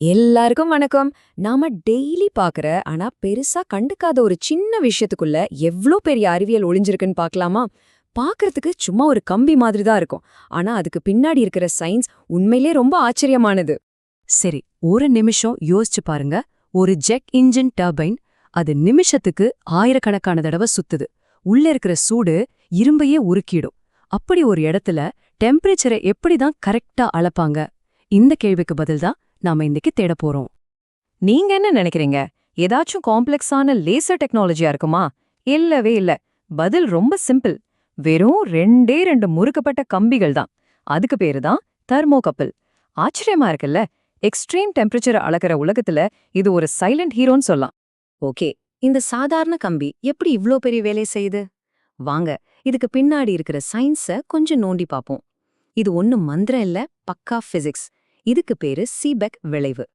எல்லாருக்கும் வணக்கம். நாம டெய்லி பாக்குற ஆனா பெருசா கண்டுக்காத ஒரு சின்ன விஷயத்துக்குள்ள எவ்ளோ பெரிய அறிவியல் ஒளிஞ்சிருக்குன்னு பார்க்கலாமா? பார்க்கறதுக்கு சும்மா ஒரு கம்பி மாதிரி தான் இருக்கும். ஆனா அதுக்கு பின்னாடி இருக்கிற சயின்ஸ் உண்மையிலே ரொம்ப ஆச்சரியமானது. சரி ஒரு நிமிஷம் யோசிச்சு பாருங்க. ஒரு ஜெக் இன்ஜின் டர்பைன் அது நிமிஷத்துக்கு ஆயிரக்கணக்கான தடவை சுத்துது. உள்ள இருக்கிற சூடு இரும்பையே உருக்கிடும். அப்படி ஒரு இடத்துல டெம்பரேச்சரை எப்படி தான் கரெக்டா அளப்பாங்க? இந்த கேள்விக்கு பதில் தான் நாம இன்னைக்கு தேட போறோம். நீங்க என்ன நினைக்கிறீங்க? ஏதாச்சும் காம்ப்ளெக்ஸான லேசர் டெக்னாலஜியா இருக்குமா? இல்லவே இல்ல. பதில் ரொம்ப சிம்பிள். வெறும் ரெண்டே ரெண்டு முறுக்கப்பட்ட கம்பிகள் தான். அதுக்கு பேரு தான் தெர்மோகப்பிள். ஆச்சரியமா இருக்குல்ல? எக்ஸ்ட்ரீம் டெம்பரேச்சரை அளக்கிற உலகத்துல இது ஒரு சைலண்ட் ஹீரோன்னு சொல்லலாம். ஓகே. இந்த சாதாரண கம்பி எப்படி இவ்ளோ பெரிய வேலை செய்யுது? வாங்க. இதுக்கு பின்னாடி இருக்கிற சயின்ஸ கொஞ்சம் நோண்டி பாப்போம் இது ஒண்ணும் மந்திரம் இல்ல பக்கா பிசிக்ஸ் இதுக்கு பேரு சீபெக் விளைவு.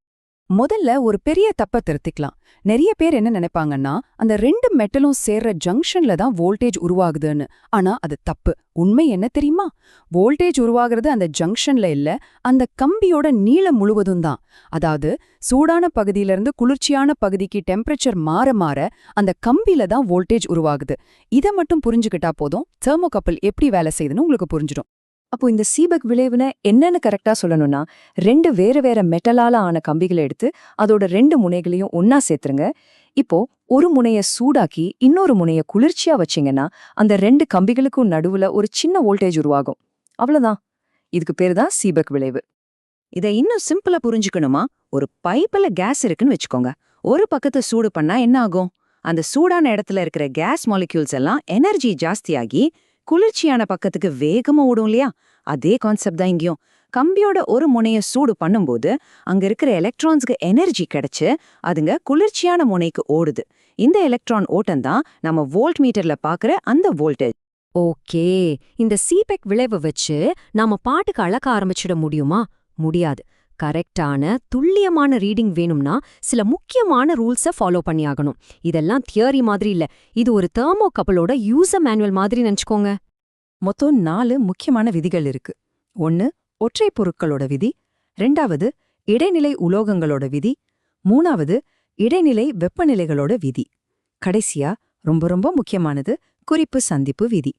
முதல்ல ஒரு பெரிய தப்ப திருத்திக்கலாம். நிறைய பேர் என்ன நினைப்பாங்கன்னா அந்த ரெண்டு மெட்டலும் சேர்ற ஜங்ஷன்ல தான் வோல்டேஜ் உருவாகுதுன்னு. ஆனா அது தப்பு. உண்மை என்ன தெரியுமா? வோல்டேஜ் உருவாகிறது அந்த ஜங்ஷன்ல இல்ல அந்த கம்பியோட நீளம் முழுவதும் தான். அதாவது சூடான பகுதியிலிருந்து குளிர்ச்சியான பகுதிக்கு டெம்பரேச்சர் மாற மாற அந்த கம்பியில தான் வோல்டேஜ் உருவாகுது. இதை மட்டும் புரிஞ்சுக்கிட்டா போதும் தெர்மோகப்பல் எப்படி வேலை செய்யுதுன்னு உங்களுக்கு புரிஞ்சிடும். அப்போ இந்த சீபக் விளைவுன என்னன்னு கரெக்டா சொல்லணும்னா ரெண்டு வேற வேற மெட்டலால ஆன கம்பிகளை எடுத்து அதோட ரெண்டு முனைகளையும் ஒன்னா சேர்த்துருங்க. இப்போ ஒரு முனைய சூடாக்கி இன்னொரு முனைய குளிர்ச்சியா வச்சீங்கன்னா அந்த ரெண்டு கம்பிகளுக்கும் நடுவுல ஒரு சின்ன வோல்டேஜ் உருவாகும். அவ்வளவுதான். இதுக்கு பேரு தான் சீபக் விளைவு. இதை இன்னும் சிம்பிளா புரிஞ்சுக்கணுமா? ஒரு பைப்ல கேஸ் இருக்குன்னு வச்சுக்கோங்க. ஒரு பக்கத்தை சூடு பண்ணா என்ன ஆகும்? அந்த சூடான இடத்துல இருக்கிற கேஸ் மாலிக்யூல்ஸ் எல்லாம் எனர்ஜி ஜாஸ்தியாகி குளிர்ச்சியான பக்கத்துக்கு வேகமா ஓடும் இல்லையா? அதே கான்செப்ட் தான் இங்கேயும். கம்பியோட ஒரு முனைய சூடு பண்ணும்போது அங்க இருக்கிற எலக்ட்ரான்ஸ்க்கு எனர்ஜி கிடைச்சு அதுங்க குளிர்ச்சியான முனைக்கு ஓடுது. இந்த எலக்ட்ரான் ஓட்டம் தான் நம்ம வோல்ட் மீட்டர்ல பாக்குற அந்த வோல்டேஜ் ஓகே. இந்த சீபெக் விளைவு வச்சு நாம பாட்டுக்கு அளக்க ஆரம்பிச்சிட முடியுமா? முடியாது. கரெக்டான துல்லியமான ரீடிங் வேணும்னா சில முக்கியமான ரூல்ஸை ஃபாலோ பண்ணியாகணும். இதெல்லாம் தியரி மாதிரி இல்ல. இது ஒரு தேர்மோ கப்பலோட யூசர் மேனுவல் மாதிரி நினைச்சுக்கோங்க. மொத்தம் நாலு முக்கியமான விதிகள் இருக்கு. ஒன்னு ஒற்றை பொருட்களோட விதி. ரெண்டாவது இடைநிலை உலோகங்களோட விதி. மூணாவது இடைநிலை வெப்பநிலைகளோட விதி. கடைசியா ரொம்ப ரொம்ப முக்கியமானது குறிப்பு சந்திப்பு விதி.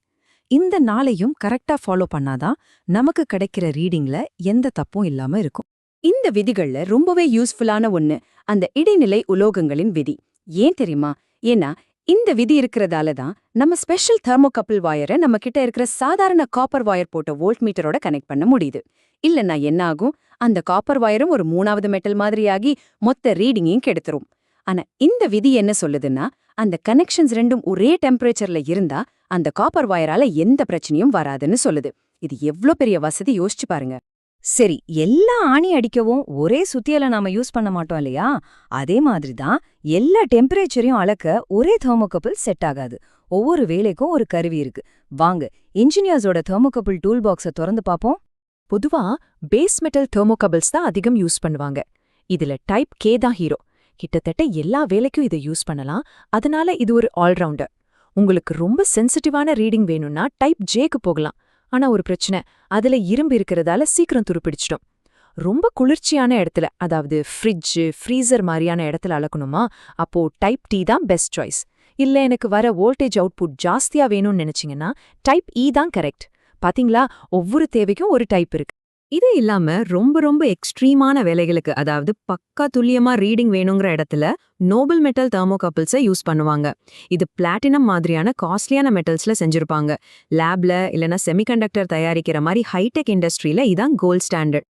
இந்த நாளையும் கரெக்டா ஃபாலோ பண்ணாதான் நமக்கு கிடைக்கிற ரீடிங்ல எந்த தப்பும் இல்லாம இருக்கும். இந்த விதிகள்ல ரொம்பவே யூஸ்ஃபுல்லான ஒண்ணு அந்த இடைநிலை உலோகங்களின் விதி. ஏன் தெரியுமா? ஏன்னா இந்த விதி இருக்கிறதால தான் நம்ம ஸ்பெஷல் தெர்மோகப்பிள் வயரை நம்ம கிட்ட இருக்கிற சாதாரண காப்பர் வயர் போட்ட வோல்ட் மீட்டரோட கனெக்ட் பண்ண முடியுது. இல்லைன்னா என்ன ஆகும்? அந்த காப்பர் வயரும் ஒரு மூணாவது மெட்டல் மாதிரியாகி மொத்த ரீடிங்கையும் கெடுத்துரும். ஆனா இந்த விதி என்ன சொல்லுதுன்னா அந்த கனெக்ஷன்ஸ் ரெண்டும் ஒரே டெம்பரேச்சர்ல இருந்தா அந்த காப்பர் வயரால எந்த பிரச்சனையும் வராதுன்னு சொல்லுது. இது எவ்ளோ பெரிய வசதி யோசிச்சு பாருங்க. சரி எல்லா ஆணி அடிக்கவும் ஒரே சுத்தியலை நாம யூஸ் பண்ண மாட்டோம் இல்லையா? அதே மாதிரி தான் எல்லா டெம்பரேச்சரையும் அளக்க ஒரே தெர்மோகப்பிள் செட் ஆகாது. ஒவ்வொரு வேலைக்கும் ஒரு கருவி இருக்கு. வாங்க இன்ஜினியர்ஸோட தெர்மோகப்பிள் டூல் பாக்ஸை திறந்து பாப்போம். பொதுவா பேஸ் மெட்டல் தெர்மோகபிள்ஸ் தான் அதிகம் யூஸ் பண்ணுவாங்க. இதுல டைப் கே தான் ஹீரோ. கிட்டத்தட்ட எல்லா வேலைக்கும் இதை யூஸ் பண்ணலாம். அதனால இது ஒரு ஆல்ரவுண்டர் உங்களுக்கு ரொம்ப சென்சிட்டிவான ரீடிங் வேணும்னா டைப் ஜேக்கு போகலாம். ஆனா ஒரு பிரச்சனை. அதுல இரும்பு இருக்கிறதால சீக்கிரம் துருப்பிடிச்சிடும் ரொம்ப குளிர்ச்சியான இடத்துல அதாவது ஃப்ரிட்ஜ் ஃப்ரீசர் மாதிரியான இடத்துல அளக்கணுமா? அப்போ டைப் டி தான் பெஸ்ட் சாய்ஸ் இல்ல எனக்கு வர வோல்டேஜ் அவுட்புட் ஜாஸ்தியா வேணும்னு நினைச்சீங்கன்னா டைப் இ e தான் கரெக்ட் பாத்தீங்களா? ஒவ்வொரு தேவைக்கும் ஒரு டைப் இருக்கு. இது இல்லாம ரொம்ப ரொம்ப எக்ஸ்ட்ரீமான வேலைகளுக்கு அதாவது பக்கா துல்லியமா ரீடிங் வேணுங்கிற இடத்துல நோபல் மெட்டல் தெர்மோகப்பிள்ஸை யூஸ் பண்ணுவாங்க. இது பிளாட்டினம் மாதிரியான காஸ்ட்லியான மெட்டல்ஸ்ல செஞ்சிருப்பாங்க. லேப்ல இல்லனா செமிகண்டக்டர் தயாரிக்கிற மாதிரி ஹைடெக் இண்டஸ்ட்ரியில இதான் கோல்ட் ஸ்டாண்டர்ட்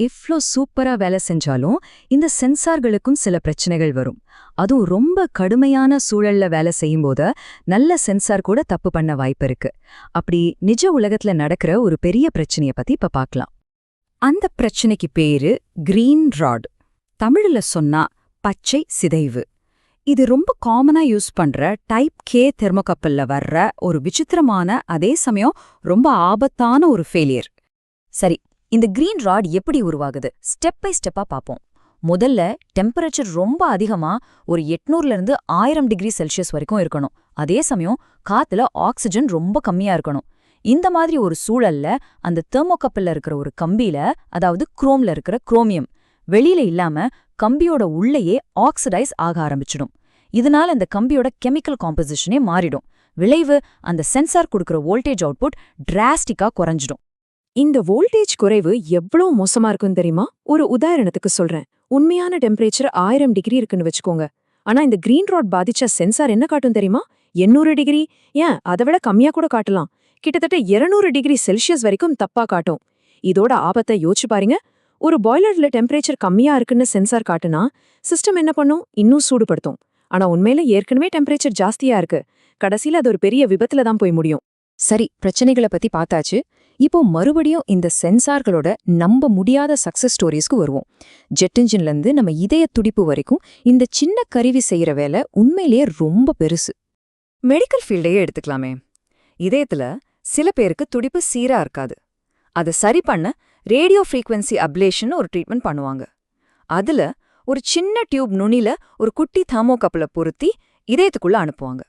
இவ்ளோ சூப்பரா வேலை செஞ்சாலும் இந்த சென்சார்களுக்கும் சில பிரச்சனைகள் வரும். அதுவும் ரொம்ப கடுமையான சூழல்ல வேலை செய்யும்போது நல்ல சென்சார் கூட தப்பு பண்ண வாய்ப்பு இருக்கு. அப்படி நிஜ உலகத்துல நடக்கிற ஒரு பெரிய பிரச்சனைய பத்தி இப்ப பார்க்கலாம். அந்த பிரச்சனைக்கு பேரு கிரீன் ராட் தமிழ்ல சொன்னா பச்சை சிதைவு. இது ரொம்ப காமனா யூஸ் பண்ற டைப் கே தெர்மோகப்பல்ல வர்ற ஒரு விசித்திரமான அதே சமயம் ரொம்ப ஆபத்தான ஒரு ஃபெயிலியர் சரி இந்த கிரீன் ராட் எப்படி உருவாகுது? ஸ்டெப் பை ஸ்டெப்பா பாப்போம் முதல்ல டெம்பரேச்சர் ரொம்ப அதிகமா ஒரு எட்நூறுல இருந்து ஆயிரம் டிகிரி செல்சியஸ் வரைக்கும் இருக்கணும். அதே சமயம் காத்துல ஆக்சிஜன் ரொம்ப கம்மியா இருக்கணும். இந்த மாதிரி ஒரு சூழல்ல அந்த தெர்மோகப்பில் இருக்கிற ஒரு கம்பியில அதாவது குரோம்ல இருக்கிற குரோமியம் வெளியில இல்லாம கம்பியோட உள்ளேயே ஆக்சிடைஸ் ஆக ஆரம்பிச்சிடும். இதனால அந்த கம்பியோட கெமிக்கல் காம்போசிஷனே மாறிடும். விளைவு அந்த சென்சார் கொடுக்குற வோல்டேஜ் அவுட்புட் டிராஸ்டிக்கா குறைஞ்சிடும். இந்த வோல்டேஜ் குறைவு எவ்வளவு மோசமா இருக்கும் தெரியுமா? ஒரு உதாரணத்துக்கு சொல்றேன். உண்மையான டெம்பரேச்சர் ஆயிரம் டிகிரி இருக்குன்னு வச்சுக்கோங்க. ஆனா இந்த கிரீன் ராட் பாதிச்ச சென்சார் என்ன காட்டும் தெரியுமா? எண்ணூறு டிகிரி ஏன்? அதை விட கம்மியா கூட காட்டலாம். கிட்டத்தட்ட 200 டிகிரி செல்சியஸ் வரைக்கும் தப்பா காட்டும். இதோட ஆபத்தை யோசிச்சு பாருங்க. ஒரு பாய்லர்ல டெம்பரேச்சர் கம்மியா இருக்குன்னு சென்சார் காட்டுனா சிஸ்டம் என்ன பண்ணும்? இன்னும் சூடுபடுத்தும். ஆனா உண்மையில ஏற்கனவே டெம்பரேச்சர் ஜாஸ்தியா இருக்கு. கடைசியில அது ஒரு பெரிய விபத்துல தான் போய் முடியும். சரி பிரச்சனைகளை பத்தி பார்த்தாச்சு. இப்போ மறுபடியும் இந்த சென்சார்களோட நம்ப முடியாத சக்சஸ் ஸ்டோரிஸ்க்கு வருவோம். ஜெட் இன்ஜின்ல இருந்து நம்ம இதய துடிப்பு வரைக்கும் இந்த சின்ன கருவி செய்யற வேலை உண்மையிலேயே ரொம்ப பெருசு. மெடிக்கல் ஃபீல்டையே எடுத்துக்கலாமே. இதயத்துல சில பேருக்கு துடிப்பு சீரா இருக்காது. அதை சரி பண்ண ரேடியோ ஃப்ரீக்வன்சி அப்லேஷன் ஒரு ட்ரீட்மெண்ட் பண்ணுவாங்க. அதுல ஒரு சின்ன டியூப் நுனில ஒரு குட்டி தாமோகப்பில் பொருத்தி இதயத்துக்குள்ள அனுப்புவாங்க.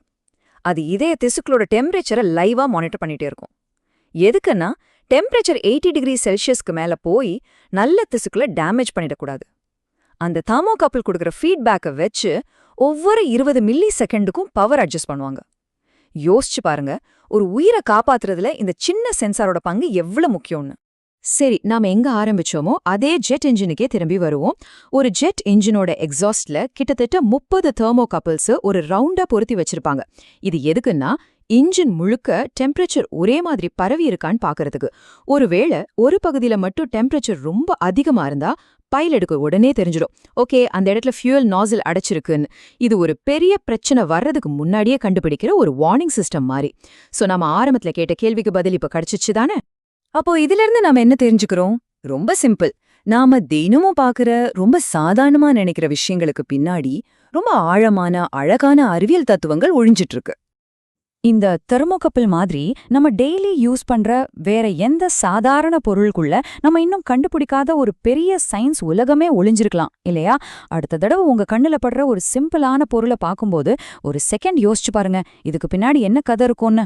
அது இதய திசுக்களோட டெம்பரேச்சரை லைவா மானிட்டர் பண்ணிட்டே இருக்கும். எதுக்குன்னா டெம்பரேச்சர் எயிட்டி டிகிரி செல்சியஸ்க்கு மேல போய் நல்ல திசுக்களை டேமேஜ் பண்ணிடக்கூடாது அந்த தாமோகப்பிள் கொடுக்குற ஃபீட்பேக்கை வச்சு ஒவ்வொரு இருபது மில்லி செகண்டுக்கும் பவர் அட்ஜஸ்ட் பண்ணுவாங்க. யோசிச்சு பாருங்க. ஒரு உயிரை காப்பாத்துறதுல இந்த சின்ன சென்சாரோட பங்கு எவ்வளவு முக்கியம்னு. சரி நாம எங்க ஆரம்பிச்சோமோ அதே ஜெட் இன்ஜினுக்கே திரும்பி வருவோம். ஒரு ஜெட் இன்ஜினோட எக்ஸாஸ்ட்ல கிட்டத்தட்ட முப்பது தெர்மோ கப்பல்ஸ் ஒரு ரவுண்டா பொருத்தி வச்சிருப்பாங்க. இது எதுக்குன்னா இன்ஜின் முழுக்க டெம்பரேச்சர் ஒரே மாதிரி பரவி இருக்கான்னு பாக்குறதுக்கு. ஒருவேளை ஒரு பகுதியில மட்டும் டெம்பரேச்சர் ரொம்ப அதிகமா இருந்தா பைலட்டுக்கு உடனே தெரிஞ்சிடும். ஓகே அந்த இடத்துல ஃபியூயல் நாசில் அடைச்சிருக்குன்னு. இது ஒரு பெரிய பிரச்சனை வர்றதுக்கு முன்னாடியே கண்டுபிடிக்கிற ஒரு வார்னிங் சிஸ்டம் மாதிரி. சோ நாம ஆரம்பத்துல கேட்ட கேள்விக்கு பதில் இப்ப கிடைச்சிச்சு தானே? அப்போ இதுல இருந்து நாம என்ன தெரிஞ்சுக்கிறோம்? ரொம்ப சிம்பிள் நாம தினமும் பார்க்குற ரொம்ப சாதாரணமா நினைக்கிற விஷயங்களுக்கு பின்னாடி ரொம்ப ஆழமான அழகான அறிவியல் தத்துவங்கள் ஒழிஞ்சிட்டு இருக்கு. இந்த தெர்மோகப்பிள் மாதிரி நம்ம டெய்லி யூஸ் பண்ற வேற எந்த சாதாரண பொருளுக்குள்ள நம்ம இன்னும் கண்டுபிடிக்காத ஒரு பெரிய சயின்ஸ் உலகமே ஒளிஞ்சிருக்கலாம் இல்லையா? அடுத்த தடவை உங்க கண்ணுல படுற ஒரு சிம்பிளான பொருளை பார்க்கும்போது ஒரு செகண்ட் யோசிச்சு பாருங்க. இதுக்கு பின்னாடி என்ன கதை இருக்கும்னு?